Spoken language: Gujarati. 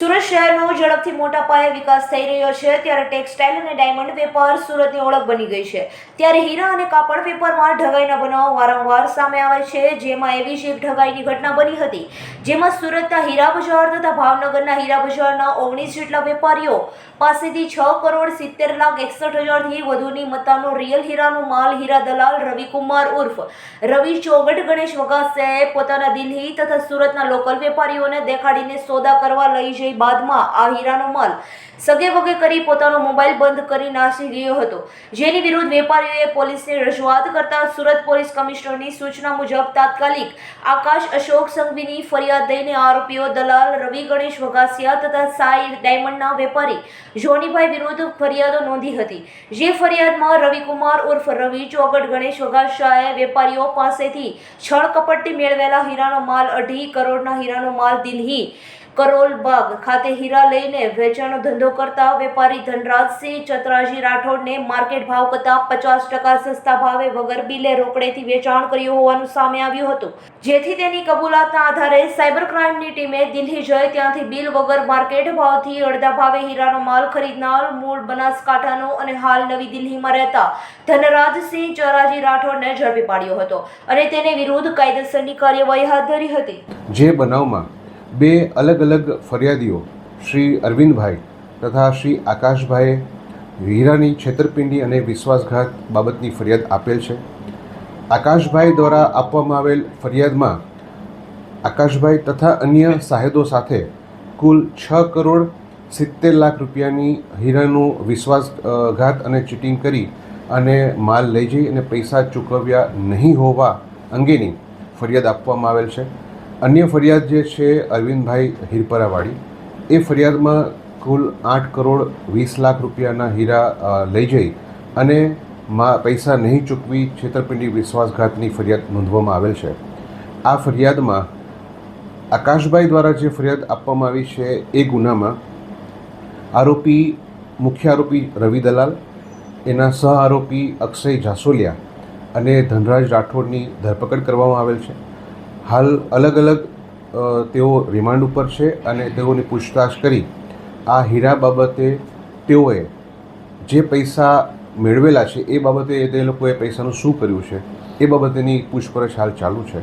સુરત શહેરનો ઝડપથી મોટા પાયે વિકાસ થઈ રહ્યો છે. ત્યારે ટેક્સટાઇલ અને ડાયમંડ વેપાર સુરતની ઓળખ બની ગઈ છે. ત્યારે હીરા અને કાપડ વેપારમાં ઢગાઈના બનાવો વારંવાર સામે આવે છે. જેમાં એવી જ એક ઢગાઈની ઘટના બની હતી, જેમાં સુરતના હીરા બજાર તથા ભાવનગરના હીરા બજારના ઓગણીસ જેટલા વેપારીઓ પાસેથી છ કરોડ સિત્તેર લાખ એકસઠ હજારથી વધુની મત્તાનો રિયલ હીરાનો માલ હીરા દલાલ રવિકુમાર ઉર્ફ, રવિ ચોગટ ગણેશ વગાસિયાએ પોતાના દિલ્હી તથા સુરતના લોકલ વેપારીઓને દેખાડીને સોદા કરવા લઈ જઈ બાદમાં આ હીરાનો માલ સગે વગે કરી પોતાનો મોબાઈલ બંધ કરી નાસી ગયો હતો. જેની વિરુદ્ધ વેપારીઓએ પોલીસને રજૂઆત કરતા સુરત પોલીસ કમિશનરની સૂચના મુજબ તાત્કાલિક આકાશ અશોક સંઘવીની ફરિયાદ દઈને આરોપીઓ દલાલ રવિ ગણેશ વગાસિયા તથા સાઈ ડાયમંડના વેપારી જોનીભાઈ વિરુદ્ધ ફરિયાદો નોંધી હતી. જે ફરિયાદમાં રવિકુમાર ઉર્ફ રવિ, ચોગટ ગણેશ વગાસિયાએ વેપારીઓ પાસેથી છળ કપટથી મેળવેલા હીરાનો માલ અઢી કરોડના હીરાનો માલ દિલ્હી કરોલબાગ ખાતે હીરા લઈને વેચાણનો ધંધો કરતા વેપારી ધનરાજસિંહ ચતરાજી રાઠોડને માર્કેટ ભાવ કરતાં પચાસ ટકા સસ્તા ભાવે વગર બિલે રોકડેથી વેચાણ કર્યું હોવાનું સામે આવ્યું હતું. જેથી તેની કબૂલાતના આધારે સાયબર ક્રાઇમની ટીમે દિલ્હી જઈ ત્યાંથી બિલ વગર માર્કેટ ભાવથી અડધા ભાવે હીરાનો માલ ખરીદનાર મૂળ બનાસકાંઠાનો અને હાલ નવી દિલ્હીમાં રહેતા ધનરાજસિંહ ચરાજી રાઠોડને ઝડપી પાડ્યો હતો અને તેને વિરુદ્ધ કાયદેસરની કાર્યવાહી હાથ ધરી હતી. જે બનાવમાં બે અલગ અલગ ફરિયાદીઓ, શ્રી અરવિંદભાઈ તથા શ્રી આકાશભાઈએ હીરાની છેતરપિંડી અને વિશ્વાસઘાત બાબતની ફરિયાદ આપેલ છે. આકાશભાઈ દ્વારા આપવામાં આવેલ ફરિયાદમાં આકાશભાઈ તથા અન્ય સાહેદો સાથે કુલ છ કરોડ સિત્તેર લાખ રૂપિયાની હીરાનું વિશ્વાસઘાત અને ચીટિંગ કરી અને માલ લઈ જઈ અને પૈસા ચૂકવ્યા નહીં હોવા અંગેની ફરિયાદ આપવામાં આવેલ છે. અન્ય ફરિયાદ જે છે અરવિંદભાઈ હિરપરાવાળી, એ ફરિયાદમાં કુલ આઠ કરોડ વીસ લાખ રૂપિયાના હીરા લઈ જઈ અને મા, પૈસા નહીં ચૂકવી છેતરપિંડી વિશ્વાસઘાતની ફરિયાદ નોંધવામાં આવેલ છે. આ ફરિયાદમાં આકાશભાઈ દ્વારા જે ફરિયાદ આપવામાં આવી છે એ ગુનામાં આરોપી, મુખ્ય આરોપી રવિ દલાલ, એના સહ આરોપી અક્ષય જાસોલિયા અને ધનરાજ રાઠોડની ધરપકડ કરવામાં આવેલ છે. હાલ અલગ અલગ તેઓ રિમાન્ડ ઉપર છે અને તેઓની પૂછતાછ કરી. આ હીરા બાબતે તેઓએ જે પૈસા મેળવેલા છે એ બાબતે તે લોકોએ પૈસાનું શું કર્યું છે? એ બાબતેની પૂછપરછ હાલ ચાલુ છે.